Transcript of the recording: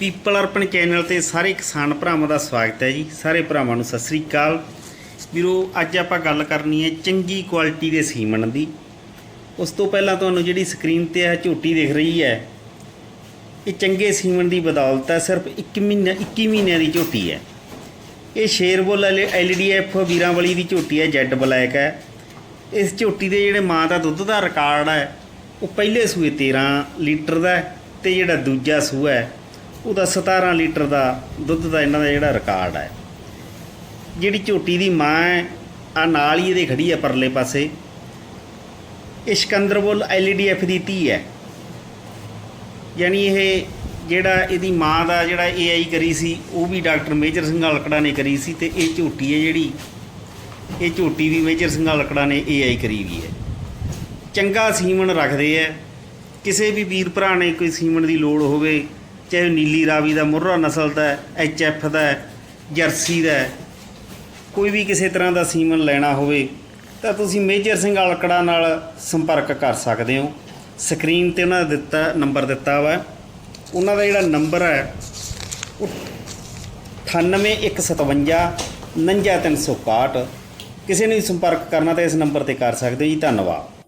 People ਅਰਪਣ channel ਤੇ ਸਾਰੇ ਕਿਸਾਨ ਭਰਾਵਾਂ ਦਾ ਸਵਾਗਤ ਹੈ ਜੀ। ਸਾਰੇ ਭਰਾਵਾਂ ਨੂੰ ਸਤਿ ਸ੍ਰੀ ਅਕਾਲ। ਵੀਰੋ, ਅੱਜ ਆਪਾਂ ਗੱਲ ਕਰਨੀ ਹੈ ਚੰਗੀ ਕੁਆਲਿਟੀ ਦੇ ਸੀਮਨ ਦੀ। ਉਸ ਤੋਂ ਪਹਿਲਾਂ ਤੁਹਾਨੂੰ ਜਿਹੜੀ ਸਕਰੀਨ ਤੇ ਆ ਝੋਟੀ ਦਿਖ ਰਹੀ ਹੈ, ਇਹ ਚੰਗੇ ਸੀਮਨ ਦੀ ਬਦੌਲਤ ਹੈ, ਸਿਰਫ 1 ਮਹੀਨਾ 21 ਮਹੀਨਿਆਂ ਦੀ ਝੋਟੀ ਹੈ। ਇਹ ਸ਼ੇਰਬੁੱਲ ਐਲਡੀਐਫ ਵੀਰਾਂ ਵਾਲੀ ਦੀ ਝੋਟੀ ਹੈ, ਜੈਡ ਬਲੈਕ ਹੈ। ਇਸ ਝੋਟੀ ਦੇ ਜਿਹੜੇ ਮਾਂ ਦਾ ਦੁੱਧ ਦਾ ਰਿਕਾਰਡ ਹੈ, ਉਹ ਪਹਿਲੇ ਸੂਏ 13 ਲੀਟਰ ਦਾ ਹੈ ਤੇ ਜਿਹੜਾ ਦੂਜਾ ਸੂਆ ਹੈ ਉਹਦਾ 17 ਲੀਟਰ ਦਾ ਦੁੱਧ ਦਾ ਇਹਨਾਂ ਦਾ ਜਿਹੜਾ ਰਿਕਾਰਡ ਹੈ। ਜਿਹੜੀ ਝੋਟੀ ਦੀ ਮਾਂ ਹੈ ਆ ਨਾਲ ਹੀ ਇਹਦੇ ਖੜੀ ਹੈ ਪਰਲੇ ਪਾਸੇ। ਇਹ ਸਿਕੰਦਰਬੁੱਲ ਐਲਡੀਐਫ ਦੀ ਧੀ ਹੈ। ਯਾਨੀ ਇਹ ਜਿਹੜਾ ਇਹਦੀ ਮਾਂ ਦਾ ਜਿਹੜਾ ਏਆਈ ਕਰੀ ਸੀ, ਉਹ ਵੀ ਡਾਕਟਰ ਮੇਜਰ ਸਿੰਘ ਹਲਕੜਾ ਨੇ ਕਰੀ ਸੀ ਤੇ ਇਹ ਝੋਟੀ ਹੈ ਜਿਹੜੀ, ਇਹ ਝੋਟੀ ਵੀ ਮੇਜਰ ਸਿੰਘ ਹਲਕੜਾ ਨੇ ਏਆਈ ਕਰੀ ਵੀ ਹੈ। ਚੰਗਾ ਸੀਮਨ ਰੱਖਦੇ ਹੈ। ਕਿਸੇ ਵੀ ਵੀਰ ਭਰਾ ਨੇ ਕੋਈ ਸੀਮਨ ਦੀ ਲੋੜ ਹੋਵੇ ਚਾਹੇ ਉਹ ਨੀਲੀ ਰਾਵੀ ਦਾ ਮੁਰਰਾ ਨਸਲ ਦਾ ਐਚਐਫ ਦਾ ਜਰਸੀ ਦਾ ਕੋਈ ਵੀ ਕਿਸੇ ਤਰ੍ਹਾਂ ਦਾ ਸੀਮਨ ਲੈਣਾ ਹੋਵੇ, ਤਾਂ ਤੁਸੀਂ ਮੇਜਰ ਸਿੰਘ ਅਲਕੜਾ ਨਾਲ ਸੰਪਰਕ ਕਰ ਸਕਦੇ ਹੋ। ਸਕਰੀਨ ਤੇ ਉਹਨਾਂ ਦਾ ਦਿੱਤਾ, ਨੰਬਰ ਦਿੱਤਾ ਵਾ। ਉਹਨਾਂ ਦਾ ਜਿਹੜਾ ਨੰਬਰ ਹੈ, ਉਹ 98157 99361 ਕਿਸੇ ਨੂੰ ਸੰਪਰਕ ਕਰਨਾ ਤਾਂ ਇਸ ਨੰਬਰ ਤੇ ਕਰ ਸਕਦੇ ਹੋ ਜੀ। ਧੰਨਵਾਦ।